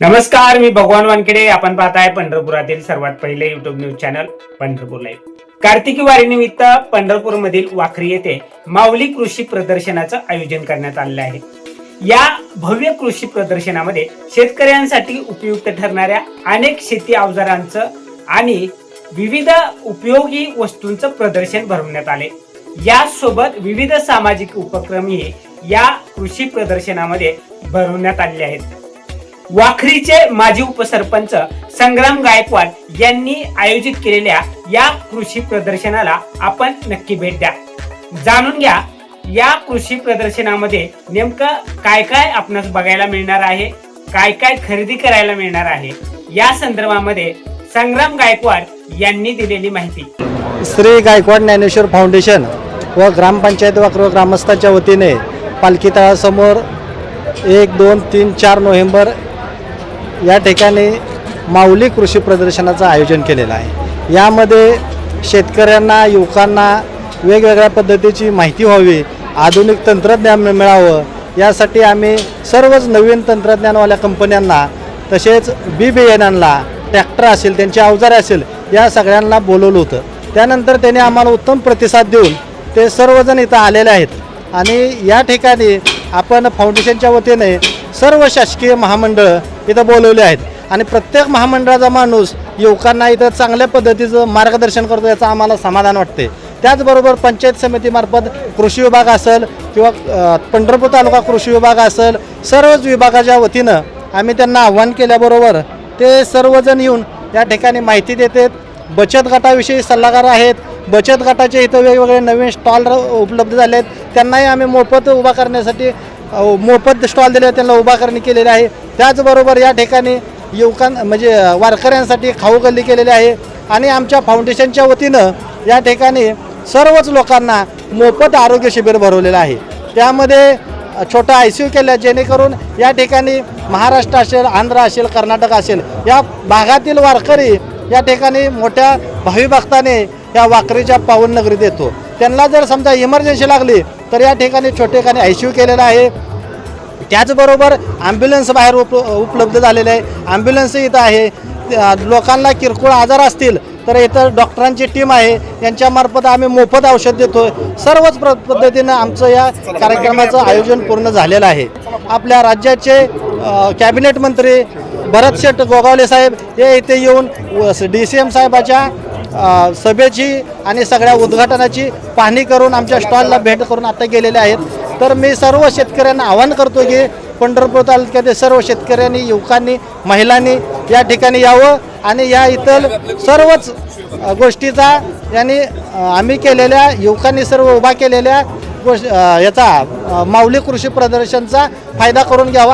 नमस्कार मी भगवान वानखेडे. आपण पाहताय पंढरपुरातील सर्वात पहिले YouTube news channel Pandharpur live Kartiki वारीनिमित्त पंढरपूरमधील वाखरी येथे माऊली कृषी प्रदर्शनाचं आयोजन करण्यात आलेलं आहे. या भव्य कृषी प्रदर्शनामध्ये शेतकऱ्यांसाठी उपयुक्त ठरणाऱ्या अनेक शेती अवजारांचं आणि विविध उपयोगी वस्तूंचं प्रदर्शन भरवण्यात आले. यासोबत विविध सामाजिक उपक्रमही या कृषी प्रदर्शनामध्ये भरवण्यात आलेले आहेत. वाखरीचे माजी उपसरपंच संग्राम गायकवाड यांनी आयोजित केलेल्या या कृषी प्रदर्शनाला आपण नक्की भेट द्या. जाणून घ्या या कृषी प्रदर्शनामध्ये नेमकं काय काय आपणास बघायला मिळणार आहे काय काय खरेदी करायला मिळणार आहे या संदर्भामध्ये संग्राम गायकवाड यांनी दिलेली माहिती. श्री गायकवाड ज्ञानेश्वर फाउंडेशन व ग्रामपंचायत व ग्रामस्थांच्या वतीने पालखी तळासमोर एक दोन तीन चार नोव्हेंबर या ठिकाणी माऊली कृषी प्रदर्शनाचं आयोजन केलेलं आहे. यामध्ये शेतकऱ्यांना युवकांना वेगवेगळ्या पद्धतीची माहिती व्हावी आधुनिक तंत्रज्ञान मिळावं यासाठी आम्ही सर्वच नवीन तंत्रज्ञानवाल्या कंपन्यांना तसेच बी बियाण्यांना ट्रॅक्टर असेल त्यांचे अवजारे असेल या सगळ्यांना बोलवलं होतं. त्यानंतर त्यांनी आम्हाला उत्तम प्रतिसाद देऊन ते सर्वजण इथं आलेले आहेत. आणि या ठिकाणी आपण फाउंडेशनच्या वतीने सर्व शासकीय महामंडळ इथं बोलवले आहेत. आणि प्रत्येक महामंडळाचा माणूस युवकांना इथं चांगल्या पद्धतीचं मार्गदर्शन करतो याचं आम्हाला समाधान वाटते त्याचबरोबर पंचायत समितीमार्फत कृषी विभाग असेल किंवा पंढरपूर तालुका कृषी विभाग असेल सर्वच विभागाच्या वतीनं आम्ही त्यांना आव्हान केल्याबरोबर ते सर्वजण येऊन या ठिकाणी माहिती देतात. बचत गटाविषयी सल्लागार आहेत. बचत गटाचे इथं वेगवेगळे नवीन स्टॉल उपलब्ध झाले आहेत त्यांनाही आम्ही मोफत उभा करण्यासाठी मोफत स्टॉल दिले त्यांना उभा करणे केलेले आहे. त्याचबरोबर या ठिकाणी युवकां म्हणजे वारकऱ्यांसाठी खाऊ गल्ली केलेली आहे. आणि आमच्या फाउंडेशनच्या वतीनं या ठिकाणी सर्वच लोकांना मोफत आरोग्य शिबिर भरवलेलं आहे. त्यामध्ये छोटा आय सी यू केलं जेणेकरून या ठिकाणी महाराष्ट्र असेल आंध्र असेल कर्नाटक असेल या भागातील वारकरी या ठिकाणी मोठ्या भावी भक्ताने या वाकरीच्या पावन नगरीत येतो. त्यांना जर समजा इमर्जन्सी लागली तर या ठिकाणी छोटेखाने आय सी यू केलेला आहे. त्याचबरोबर ॲम्ब्युलन्स बाहेर उप उपलब्ध झालेले आहे. ॲम्ब्युलन्सही इथं आहे. त्या लोकांना किरकोळ आजार असतील तर इथं डॉक्टरांची टीम आहे. यांच्यामार्फत आम्ही मोफत औषध देतो सर्वच प्र पद्धतीनं आमचं या कार्यक्रमाचं आयोजन पूर्ण झालेलं आहे. आपल्या राज्याचे कॅबिनेट मंत्री भरत शेठ गोगावले साहेब हे इथे येऊन डी सी एम साहेबाच्या सभेची आणि सगळ्या उद्घाटनाची पाहणी करून आमच्या स्टॉलला भेट करून आता गेलेले आहेत. तर मी सर्व शेतकऱ्यांना आवाहन करतो की पंढरपूर तालुक्यातील सर्व शेतकऱ्यांनी युवकांनी महिलांनी या ठिकाणी यावं आणि या इतर सर्वच गोष्टीचा यांनी आम्ही केलेल्या युवकांनी सर्व उभा केलेल्या गोष्ट याचा माऊली कृषी प्रदर्शनचा फायदा करून घ्यावा.